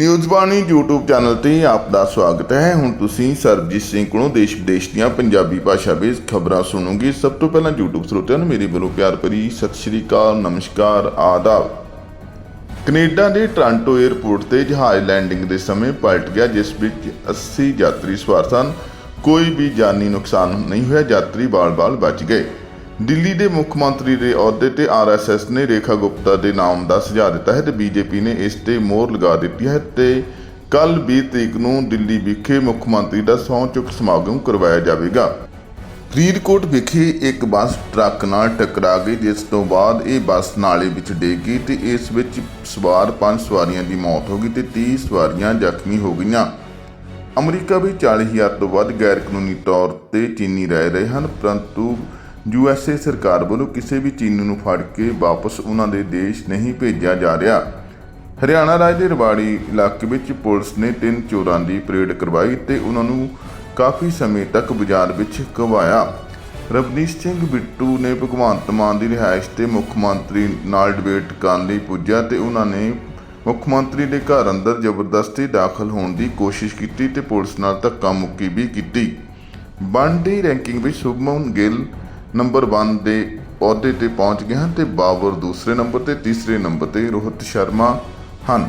News ਬਾਣੀ YouTube channel ਤੇ ਆਪ ਦਾ ਸਵਾਗਤ ਹੈ। ਹੁਣ ਤੁਸੀਂ ਸਰਬਜੀਤ ਸਿੰਘ ਕੋਲੋਂ ਦੇਸ਼ ਵਿਦੇਸ਼ ਦੀਆਂ ਪੰਜਾਬੀ ਭਾਸ਼ਾ ਵਿੱਚ ਖਬਰਾਂ ਸੁਣੋਗੇ। ਸਭ ਤੋਂ ਪਹਿਲਾਂ YouTube ਸਰੋਤਿਆਂ ਨੂੰ ਮੇਰੇ ਵੱਲੋਂ ਪਿਆਰ ਭਰੀ ਸਤਿ ਸ਼੍ਰੀ ਅਕਾਲ, ਨਮਸਕਾਰ, ਆਦਾਬ। ਕੈਨੇਡਾ ਦੇ ਟੋਰਾਂਟੋ 에ਅਰਪੋਰਟ ਤੇ ਜਹਾਜ਼ ਲੈਂਡਿੰਗ ਦੇ ਸਮੇਂ ਪਲਟ ਗਿਆ, ਜਿਸ ਵਿੱਚ 80 ਯਾਤਰੀ ਸਵਾਰ ਸਨ। ਕੋਈ ਵੀ ਜਾਨੀ ਨੁਕਸਾਨ ਨਹੀਂ ਹੋਇਆ, ਯਾਤਰੀ ਬਾਲ-ਬਾਲ ਬਚ ਗਏ। ਦਿੱਲੀ ਦੇ ਮੁੱਖ ਮੰਤਰੀ ਦੇ ਅਹੁਦੇ ਤੇ ਆਰਐਸਐਸ ਨੇ ਰੇਖਾ ਗੁਪਤਾ ਦੇ ਨਾਮ ਦਾ ਸੁਝਾਅ ਦਿੱਤਾ ਹੈ ਤੇ ਬੀਜੇਪੀ ਨੇ ਇਸ ਤੇ ਮੋਹਰ ਲਗਾ ਦਿੱਤੀ ਹੈ ਤੇ ਕੱਲ 20 ਤਰੀਕ ਨੂੰ ਦਿੱਲੀ ਵਿਖੇ ਮੁੱਖ ਮੰਤਰੀ ਦਾ ਸਹੁੰ ਚੁੱਕ ਸਮਾਗਮ ਕਰਵਾਇਆ ਜਾਵੇਗਾ। ਫਰੀਦਕੋਟ ਵਿਖੇ ਇੱਕ ਬੱਸ ਟਰੱਕ ਨਾਲ ਟਕਰਾ ਗਈ, ਜਿਸ ਤੋਂ ਬਾਅਦ ਇਹ ਬੱਸ ਨਾਲੇ ਵਿੱਚ ਡਿੱਗ ਗਈ ਤੇ ਇਸ ਵਿੱਚ ਸਵਾਰ 5 ਸਵਾਰੀਆਂ ਦੀ ਮੌਤ ਹੋ ਗਈ ਤੇ 30 ਸਵਾਰੀਆਂ ਜ਼ਖਮੀ ਹੋ ਗਈਆਂ। ਅਮਰੀਕਾ ਵਿੱਚ 40000 ਤੋਂ ਵੱਧ ਗੈਰ ਕਾਨੂੰਨੀ ਤੌਰ ਤੇ ਚੀਨੀ ਰਹਿ ਰਹੇ ਹਨ, ਪਰੰਤੂ ਯੂਐਸਏ ਸਰਕਾਰ ਵੱਲੋਂ ਕਿਸੇ ਵੀ ਚੀਨੀ ਨੂੰ ਫੜ ਕੇ ਵਾਪਸ ਉਹਨਾਂ ਦੇ ਦੇਸ਼ ਨਹੀਂ ਭੇਜਿਆ ਜਾ ਰਿਹਾ। ਹਰਿਆਣਾ ਰਾਜ ਦੇ ਰਵਾੜੀ ਇਲਾਕੇ ਵਿੱਚ ਪੁਲਿਸ ਨੇ ਤਿੰਨ ਚੋਰਾਂ ਦੀ ਪਰੇਡ ਕਰਵਾਈ ਤੇ ਉਹਨਾਂ ਨੂੰ ਕਾਫੀ ਸਮੇਂ ਤੱਕ ਬਾਜ਼ਾਰ ਵਿੱਚ ਘਵਾਇਆ ਰਵਨੀਸ਼ ਸਿੰਘ ਬਿੱਟੂ ਨੇ ਭਗਵੰਤ ਮਾਨ ਦੀ ਰਿਹਾਇਸ਼ ਤੇ ਮੁੱਖ ਮੰਤਰੀ ਨਾਲ ਡਿਬੇਟ ਕਰਨ ਲਈ ਪੁੱਜਿਆ ਤੇ ਉਹਨਾਂ ਨੇ ਮੁੱਖ ਮੰਤਰੀ ਦੇ ਘਰ ਅੰਦਰ ਜ਼ਬਰਦਸਤੀ ਦਾਖਲ ਹੋਣ ਦੀ ਕੋਸ਼ਿਸ਼ ਕੀਤੀ ਤੇ ਪੁਲਿਸ ਨਾਲ ਧੱਕਾ ਮੁੱਕੀ ਵੀ ਕੀਤੀ। ਬੰਡੀ ਰੈਂਕਿੰਗ ਵਿੱਚ ਸ਼ੁਭਮਨ ਗਿੱਲ ਨੰਬਰ 1 ਦੇ ਅਹੁਦੇ ਤੇ ਪਹੁੰਚ ਗਏ ਹਨ ਤੇ ਬਾਬਰ ਦੂਸਰੇ ਨੰਬਰ ਤੇ, ਤੀਸਰੇ ਨੰਬਰ ਤੇ ਰੋਹਿਤ ਸ਼ਰਮਾ ਹਨ।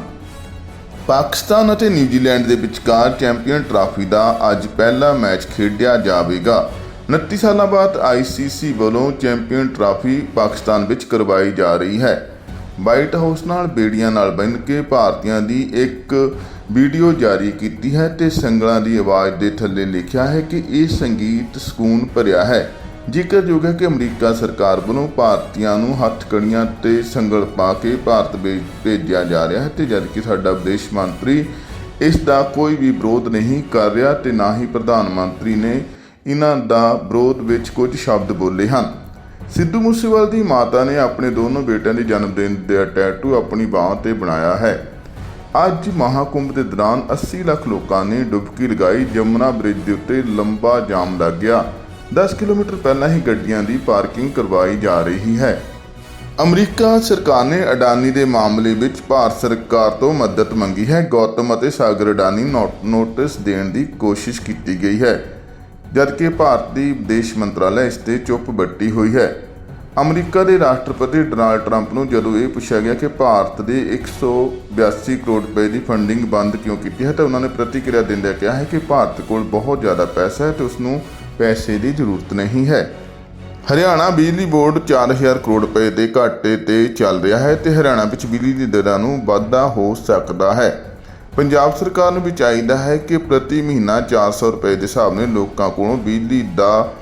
ਪਾਕਿਸਤਾਨ ਅਤੇ ਨਿਊਜ਼ੀਲੈਂਡ ਦੇ ਵਿਚਕਾਰ ਚੈਂਪੀਅਨ ਟਰਾਫੀ ਦਾ ਅੱਜ ਪਹਿਲਾ ਮੈਚ ਖੇਡਿਆ ਜਾਵੇਗਾ। 29 ਸਾਲਾਂ ਬਾਅਦ ਆਈਸੀਸੀ ਵੱਲੋਂ ਚੈਂਪੀਅਨ ਟਰਾਫੀ ਪਾਕਿਸਤਾਨ ਵਿੱਚ ਕਰਵਾਈ ਜਾ ਰਹੀ ਹੈ। ਵਾਈਟ ਹਾਊਸ ਨਾਲ ਬੇੜੀਆਂ ਨਾਲ ਬੰਨ੍ਹ ਕੇ ਭਾਰਤੀਆਂ ਦੀ ਇੱਕ ਵੀਡੀਓ ਜਾਰੀ ਕੀਤੀ ਹੈ ਤੇ ਸੰਗਲਾਂ ਦੀ ਆਵਾਜ਼ ਦੇ ਥੱਲੇ ਲਿਖਿਆ ਹੈ ਕਿ ਇਹ ਸੰਗੀਤ ਸਕੂਨ ਭਰਿਆ ਹੈ। ਜ਼ਿਕਰਯੋਗ ਹੈ ਕਿ ਅਮਰੀਕਾ ਸਰਕਾਰ ਵੱਲੋਂ ਭਾਰਤੀਆਂ ਨੂੰ ਹੱਥਕੜੀਆਂ ਤੇ ਸੰਗਲ ਪਾ ਕੇ ਭਾਰਤ ਭੇਜਿਆ ਜਾ ਰਿਹਾ ਹੈ ਤੇ ਜਦਕਿ ਸਾਡਾ ਵਿਦੇਸ਼ ਮੰਤਰੀ ਇਸ ਦਾ ਕੋਈ ਵੀ ਵਿਰੋਧ ਨਹੀਂ ਕਰ ਰਿਹਾ ਤੇ ਨਾ ਹੀ ਪ੍ਰਧਾਨ ਮੰਤਰੀ ਨੇ ਇਹਨਾਂ ਦਾ ਵਿਰੋਧ ਵਿੱਚ ਕੁਝ ਸ਼ਬਦ ਬੋਲੇ ਹਨ। ਸਿੱਧੂ ਮੂਸੇਵਾਲ ਦੀ ਮਾਤਾ ਨੇ ਆਪਣੇ ਦੋਨੋਂ ਬੇਟਿਆਂ ਦੇ ਜਨਮ ਦਿਨ ਦਾ ਟੈਟੂ ਆਪਣੀ ਬਾਹ ਤੇ ਬਣਾਇਆ ਹੈ। ਅੱਜ ਮਹਾਕੁੰਭ ਦੇ ਦੌਰਾਨ 80 ਲੱਖ ਲੋਕਾਂ ਨੇ ਡੁਬਕੀ ਲਗਾਈ, ਜਮਨਾ ਬ੍ਰਿਜ ਦੇ ਉੱਤੇ ਲੰਬਾ ਜਾਮ ਲੱਗ ਗਿਆ। 10 ਕਿਲੋਮੀਟਰ ਪਹਿਲਾਂ ਹੀ ਗੱਡੀਆਂ ਦੀ ਪਾਰਕਿੰਗ ਕਰਵਾਈ ਜਾ ਰਹੀ ਹੈ। ਅਮਰੀਕਾ ਸਰਕਾਰ ਨੇ ਅਡਾਨੀ ਦੇ ਮਾਮਲੇ ਵਿੱਚ ਭਾਰਤ ਸਰਕਾਰ ਤੋਂ ਮਦਦ ਮੰਗੀ ਹੈ। ਗੌਤਮ ਅਤੇ ਸਾਗਰ ਅਡਾਨੀ ਨੋਟ- ਨੋਟਿਸ ਦੇਣ ਦੀ ਕੋਸ਼ਿਸ਼ ਕੀਤੀ ਗਈ ਹੈ। ਜਦਕਿ ਭਾਰਤੀ ਵਿਦੇਸ਼ ਮੰਤਰਾਲਾ ਇਸ ਤੇ ਚੁੱਪ ਬੱਟੀ ਹੋਈ ਹੈ। ਅਮਰੀਕਾ ਦੇ ਰਾਸ਼ਟਰਪਤੀ ਡੋਨਾਲਡ ਟਰੰਪ ਨੂੰ ਜਦੋਂ ਇਹ ਪੁੱਛਿਆ ਗਿਆ ਕਿ ਭਾਰਤ ਦੇ 182 ਕਰੋੜ ਰੁਪਏ ਦੀ ਫੰਡਿੰਗ ਬੰਦ ਕਿਉਂ ਕੀਤੀ ਹੈ, ਤਾਂ ਉਹਨਾਂ ਨੇ ਪ੍ਰਤੀਕਿਰਿਆ ਦਿੰਦਿਆਂ ਕਿਹਾ ਹੈ ਕਿ ਭਾਰਤ ਕੋਲ ਬਹੁਤ ਜ਼ਿਆਦਾ ਪੈਸਾ ਹੈ ਤੇ ਉਸ ਨੂੰ ਪੈਸੇ ਦੀ ਜ਼ਰੂਰਤ ਨਹੀਂ ਹੈ। ਹਰਿਆਣਾ ਬਿਜਲੀ ਬੋਰਡ 4000 ਕਰੋੜ ਰੁਪਏ ਦੇ ਘਾਟੇ ਤੇ ਚੱਲ ਰਿਹਾ ਹੈ ਤੇ ਹਰਿਆਣਾ ਵਿੱਚ ਬਿਜਲੀ ਦੀ ਦਰਾਂ ਨੂੰ ਵਾਧਾ ਹੋ ਸਕਦਾ ਹੈ। ਪੰਜਾਬ ਸਰਕਾਰ ਨੂੰ ਵੀ ਚਾਹੀਦਾ ਹੈ ਕਿ ਪ੍ਰਤੀ ਮਹੀਨਾ 400 ਰੁਪਏ ਦੇ ਹਿਸਾਬ ਨਾਲ ਲੋਕਾਂ ਕੋਲੋਂ ਬਿਜਲੀ ਦਾ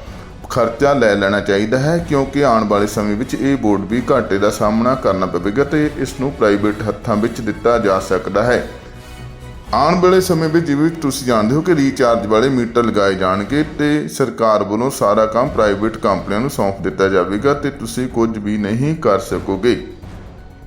ਖਰਚਾ ਲੈ ਲੈਣਾ ਚਾਹੀਦਾ ਹੈ, ਕਿਉਂਕਿ ਆਉਣ ਵਾਲੇ ਸਮੇਂ ਵਿੱਚ ਇਹ ਬੋਰਡ ਵੀ ਘਾਟੇ ਦਾ ਸਾਹਮਣਾ ਕਰਨਾ ਪਵੇਗਾ ਤੇ ਇਸ ਨੂੰ ਪ੍ਰਾਈਵੇਟ ਹੱਥਾਂ ਵਿੱਚ ਦਿੱਤਾ ਜਾ ਸਕਦਾ ਹੈ। ਆਉਣ ਵਾਲੇ ਸਮੇਂ ਵਿੱਚ ਜਿਵੇਂ ਤੁਸੀਂ ਜਾਣਦੇ ਹੋ ਕਿ ਰੀਚਾਰਜ ਵਾਲੇ ਮੀਟਰ ਲਗਾਏ ਜਾਣਗੇ ਤੇ ਸਰਕਾਰ ਵੱਲੋਂ ਸਾਰਾ ਕੰਮ ਪ੍ਰਾਈਵੇਟ ਕੰਪਨੀਆਂ ਨੂੰ ਸੌਂਪ ਦਿੱਤਾ ਜਾਵੇਗਾ ਤੇ ਤੁਸੀਂ ਕੁਝ ਵੀ ਨਹੀਂ ਕਰ ਸਕੋਗੇ।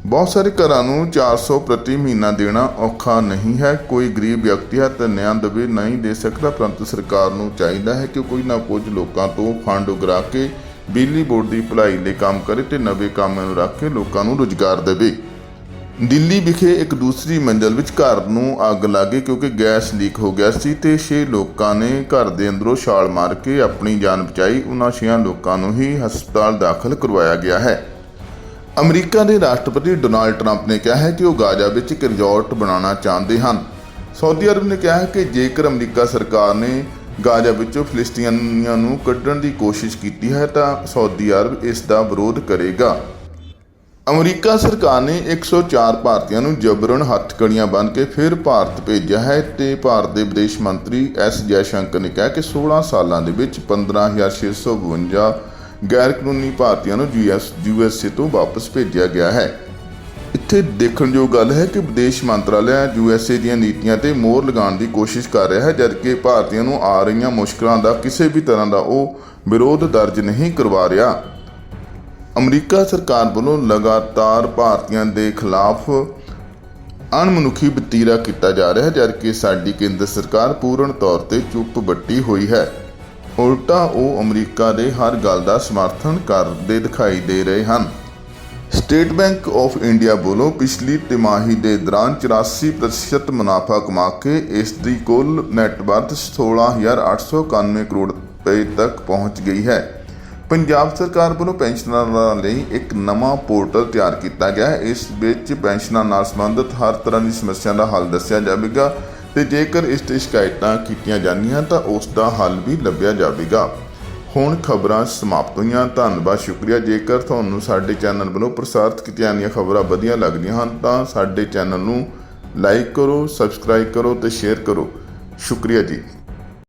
ਬਹੁਤ ਸਾਰੇ ਘਰਾਂ ਨੂੰ 400 ਪ੍ਰਤੀ ਮਹੀਨਾ ਦੇਣਾ ਔਖਾ ਨਹੀਂ ਹੈ। ਕੋਈ ਗਰੀਬ ਵਿਅਕਤੀ ਹੈ ਤਾਂ ਨਿਆਂ ਦਵੇ ਨਹੀਂ ਦੇ ਸਕਦਾ, ਪਰੰਤੂ ਸਰਕਾਰ ਨੂੰ ਚਾਹੀਦਾ ਹੈ ਕਿ ਕੋਈ ਨਾ ਕੁਝ ਲੋਕਾਂ ਤੋਂ ਫੰਡ ਉਗਰਾ ਕੇ ਬਿਜਲੀ ਬੋਰਡ ਦੀ ਭਲਾਈ ਲਈ ਕੰਮ ਕਰੇ ਤੇ ਨਵੇਂ ਕੰਮਾਂ ਨੂੰ ਰੱਖ ਕੇ ਲੋਕਾਂ ਨੂੰ ਰੁਜ਼ਗਾਰ ਦੇਵੇ। ਦਿੱਲੀ ਵਿਖੇ ਇੱਕ ਦੂਸਰੀ ਮੰਜ਼ਲ ਵਿੱਚ ਘਰ ਨੂੰ ਅੱਗ ਲੱਗ ਗਈ ਕਿਉਂਕਿ ਗੈਸ ਲੀਕ ਹੋ ਗਿਆ ਸੀ ਤੇ 6 ਲੋਕਾਂ ਨੇ ਘਰ ਦੇ ਅੰਦਰੋਂ ਛਾਲ ਮਾਰ ਕੇ ਆਪਣੀ ਜਾਨ ਬਚਾਈ। ਉਹਨਾਂ 6 ਲੋਕਾਂ ਨੂੰ ਹੀ ਹਸਪਤਾਲ ਦਾਖਲ ਕਰਵਾਇਆ ਗਿਆ ਹੈ। ਅਮਰੀਕਾ ਦੇ ਰਾਸ਼ਟਰਪਤੀ ਡੋਨਾਲਡ ਟਰੰਪ ਨੇ ਕਿਹਾ ਹੈ ਕਿ ਉਹ ਗਾਜ਼ਾ ਵਿੱਚ ਇੱਕ ਰਿਜ਼ੋਰਟ ਬਣਾਉਣਾ ਚਾਹੁੰਦੇ ਹਨ। ਸਾਊਦੀ ਅਰਬ ਨੇ ਕਿਹਾ ਹੈ ਕਿ ਜੇਕਰ ਅਮਰੀਕਾ ਸਰਕਾਰ ਨੇ ਗਾਜ਼ਾ ਵਿੱਚੋਂ ਫਿਲਿਸਤੀਨੀਆਂ ਨੂੰ ਕੱਢਣ ਦੀ ਕੋਸ਼ਿਸ਼ ਕੀਤੀ ਹੈ ਤਾਂ ਸਾਊਦੀ ਅਰਬ ਇਸ ਦਾ ਵਿਰੋਧ ਕਰੇਗਾ। ਅਮਰੀਕਾ ਸਰਕਾਰ ਨੇ 104 ਭਾਰਤੀਆਂ ਨੂੰ ਜਬਰਨ ਹੱਥਕੜੀਆਂ ਬੰਨ੍ਹ ਕੇ ਫਿਰ ਭਾਰਤ ਭੇਜਿਆ ਹੈ ਤੇ ਭਾਰਤ ਦੇ ਵਿਦੇਸ਼ ਮੰਤਰੀ ਐਸ ਜੈਸ਼ੰਕਰ ਨੇ ਕਿਹਾ ਕਿ 16 ਸਾਲਾਂ ਦੇ ਵਿੱਚ 15652 ਗੈਰ ਕਾਨੂੰਨੀ ਭਾਰਤੀਆਂ ਨੂੰ ਯੂਐਸ ਯੂਐਸਏ ਤੋਂ ਵਾਪਸ ਭੇਜਿਆ ਗਿਆ ਹੈ। ਇੱਥੇ ਦੇਖਣਯੋਗ ਗੱਲ ਹੈ ਕਿ ਵਿਦੇਸ਼ ਮੰਤਰਾਲਾ ਯੂਐਸਏ ਦੀਆਂ ਨੀਤੀਆਂ ਤੇ ਮੋਹਰ ਲਗਾਉਣ ਦੀ ਕੋਸ਼ਿਸ਼ ਕਰ ਰਿਹਾ ਹੈ, ਜਦਕਿ ਭਾਰਤੀਆਂ ਨੂੰ ਆ ਰਹੀਆਂ ਮੁਸ਼ਕਲਾਂ ਦਾ ਕਿਸੇ ਵੀ ਤਰ੍ਹਾਂ ਦਾ ਉਹ ਵਿਰੋਧ ਦਰਜ ਨਹੀਂ ਕਰਵਾ ਰਿਹਾ। ਅਮਰੀਕਾ ਸਰਕਾਰ ਵੱਲੋਂ ਲਗਾਤਾਰ ਭਾਰਤੀਆਂ ਦੇ ਖਿਲਾਫ ਅਣਮਨੁੱਖੀ ਬਤੀਰਾ ਕੀਤਾ ਜਾ ਰਿਹਾ ਹੈ ਜਦਕਿ ਸਾਡੀ ਕੇਂਦਰ ਸਰਕਾਰ ਪੂਰਨ ਤੌਰ ਤੇ ਚੁੱਪ ਬੱਟੀ ਹੋਈ ਹੈ। ਉਲਟਾ ਉਹ ਅਮਰੀਕਾ ਦੇ ਹਰ ਗੱਲ ਦਾ ਸਮਰਥਨ ਕਰਦੇ ਦਿਖਾਈ ਦੇ ਰਹੇ ਹਨ। ਸਟੇਟ ਬੈਂਕ ਆਫ ਇੰਡੀਆ ਵੱਲੋਂ ਪਿਛਲੀ ਤਿਮਾਹੀ ਦੇ ਦੌਰਾਨ 84% ਮੁਨਾਫਾ ਕਮਾ ਕੇ ਇਸ ਦੀ ਕੁੱਲ ਨੈਟ ਵਰਥ 16891 ਕਰੋੜ ਰੁਪਏ ਤੱਕ ਪਹੁੰਚ ਗਈ ਹੈ। ਪੰਜਾਬ ਸਰਕਾਰ ਵੱਲੋਂ ਪੈਨਸ਼ਨਰਾਂ ਲਈ ਇੱਕ ਨਵਾਂ ਪੋਰਟਲ ਤਿਆਰ ਕੀਤਾ ਗਿਆ ਹੈ। ਇਸ ਵਿੱਚ ਪੈਨਸ਼ਨਾਂ ਨਾਲ ਸੰਬੰਧਿਤ ਹਰ ਤਰ੍ਹਾਂ ਦੀ ਸਮੱਸਿਆ ਦਾ ਹੱਲ ਦੱਸਿਆ ਜਾਵੇਗਾ ਤੇ ਜੇਕਰ ਇਸ ਤੇ ਸ਼ਿਕਾਇਤਾਂ ਕੀਤੀਆਂ ਜਾਂਦੀਆਂ ਤਾਂ ਉਸ ਦਾ ਹੱਲ ਵੀ ਲੱਭਿਆ ਜਾਵੇਗਾ। ਹੁਣ ਖਬਰਾਂ ਸਮਾਪਤ ਹੋਈਆਂ। ਧੰਨਵਾਦ, ਸ਼ੁਕਰੀਆ। ਜੇਕਰ ਤੁਹਾਨੂੰ ਸਾਡੇ ਚੈਨਲ ਵੱਲੋਂ ਪ੍ਰਸਾਰਿਤ ਕੀਤੀਆਂ ਜਾਂਦੀਆਂ ਖਬਰਾਂ ਵਧੀਆ ਲੱਗਦੀਆਂ ਹਨ ਤਾਂ ਸਾਡੇ ਚੈਨਲ ਨੂੰ ਲਾਈਕ ਕਰੋ, ਸਬਸਕ੍ਰਾਈਬ ਕਰੋ ਤੇ ਸ਼ੇਅਰ ਕਰੋ। ਸ਼ੁਕਰੀਆ ਜੀ।